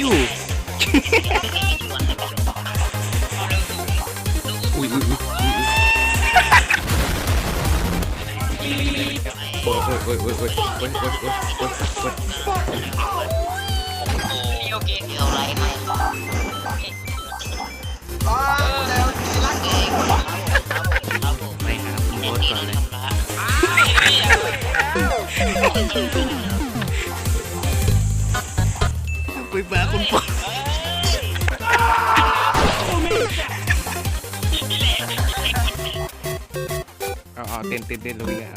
ปิ้วอุ้ยอุ้ยอุ้ยโอ้ยโอ้ยโอ้ยโอ้ยโอ้ยโอ้ยโอ้ยโอ้ยโอ้ยโอ้ยโอ้ยนี่โอเคเดี๋ยวไรไหมอ๋อแล้วรักเองไม่หาคุณโบสก่อนเลย ไปบ้าคุณเอาเอาเต้นเต้นเต้นลุยอะ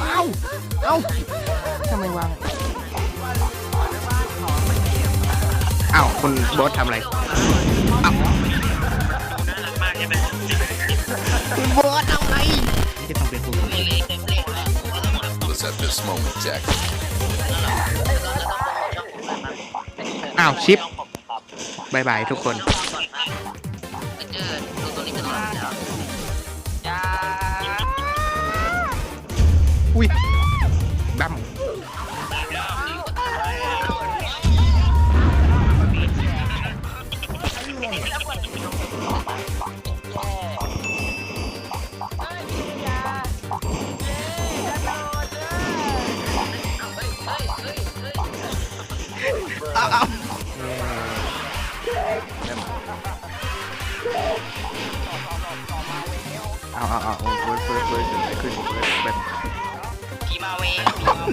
เอาเอาเอา คุณบอสทำอะไรคุณบอสทำอะไรที่ต้องเป็นคุณ was at this moment, Jack. อ้าวชิปบายบายทุกคน อุ้ย เอาเอาเอาโอ้ยเฟิร์สเฟิร์สเฟิร์สเกิดอะไรขึ้นเฟิร์สแบบกีมาเว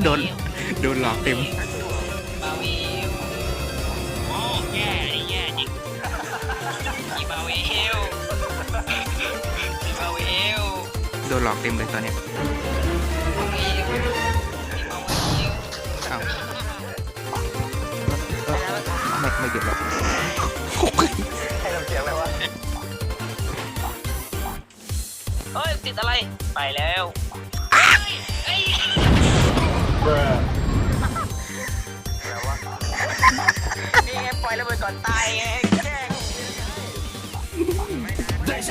โดนโดนหลอกเต็มมาเวโอ้แย่แย่จริงกีมาเวลกีมาเวลโดนหลอกเต็มเลยตอนเนี้ยอ้า ไม่เก็บแล้วใครทำเสียงแล้ววะเฮ้ยติดอะไร ไปแล้วเอ้ยแล้ววนี่ปล่อยระเบิดก่อนตายไงแจ้งย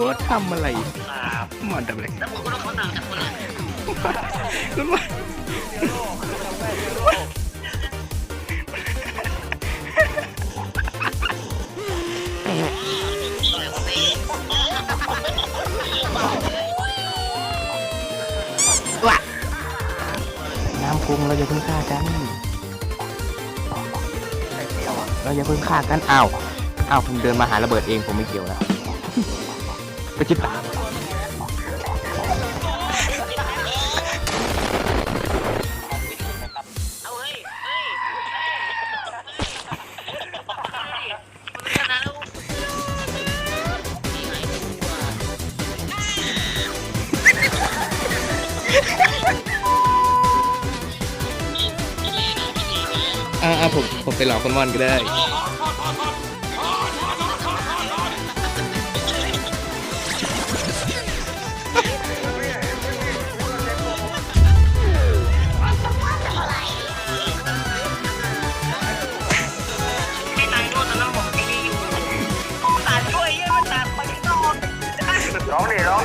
คุณโบสทำอะไรครับมันทำอะไรแล้วผมก็ต้องเขาหนังจากคนละคุณโบสว้าน้ำคุงเราอย่าเพิ่งฆ่ากันเราอย่าเพิ่งฆ่ากันอ้าวอ้าวผมเดินมาหาระเบิดเองผมไม่เกี่ยวนะ ไปจิบตามเอาเฮ้ยเฮ้ยมันขนาดนั้นนี่ไงตัว อ่าอ่าผมผมไปหลอกคนมอนก็ได้ไม่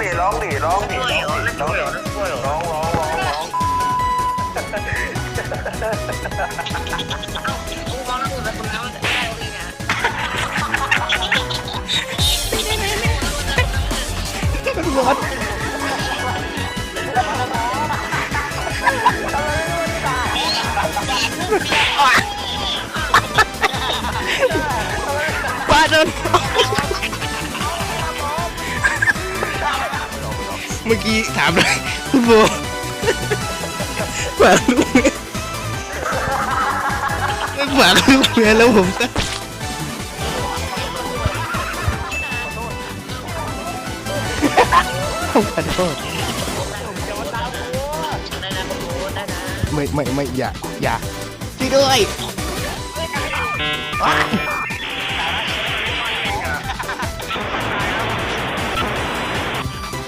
ดิร้องดิร้องดิร้องดิร้องดิร้องร้องร้องร้องกูมองแล้วกูแบบคุณแล้วแต่ได้เลยนะรถบ้าโดน เมื่อกี้ถามเลยคุณโบฝากลูกเมียไม่ฝากลูกเมียแล้วผมก็ผมขอโทษได้นะกูได้นะไม่ไม่ไม่อย่าอย่าช่วยด้วย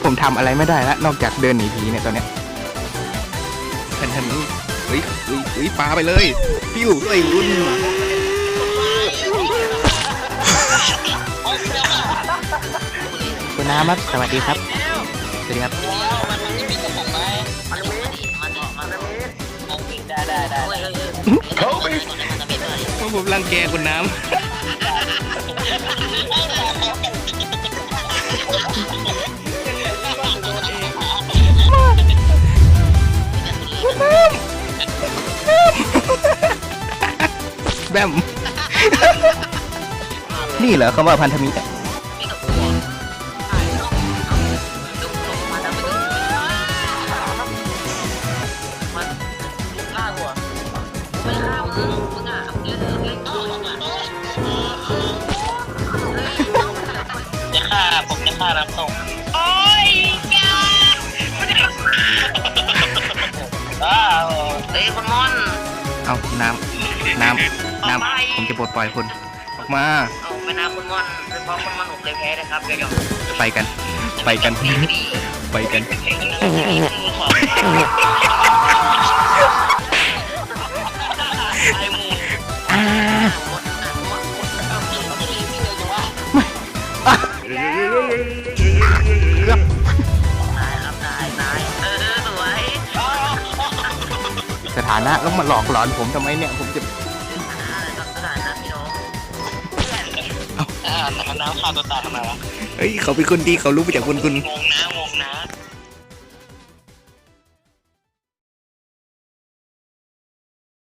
ผผมทำอะไรไม่ได้แล้วนอกจากเดินหนีผีเนี่ยตอนเนี้ยทันทันนี้เฮ้ยเฮ้ยเฮ้ยปาไปเลยปิ้วใส่รุ่นคุณน้ำครับสวัสดีครับสวัสดีครับมันมันมีกระป๋องไหมมันมีมันมันมีได้ได้ได้เขาไปเพราะผมรังแกคุณน้ำ แบมนี่เหรอคำว่าพันธมิตร ฮ้ยคุณมอนเอาน้ำน้ำน้ำผมจะปลดปล่อยคุณออกมา เอาไปนะคุณมอนเป็นเพราะคุณมอนผมเลยแพ้นะครับเดี๋ยวเดี๋ยวไปกัน ไปกัน ไปกัน นะแล้วมาหลอกหลอนผมทำไมเนี่ยผมจะอะไรก็ได้นะพี่น้องอ่าแต่มันน้ำฆ่าตัวตายทำไมวะเฮ้ยเขาเป็นคนดีเขารู้มาจากคุณคุณ งงนะง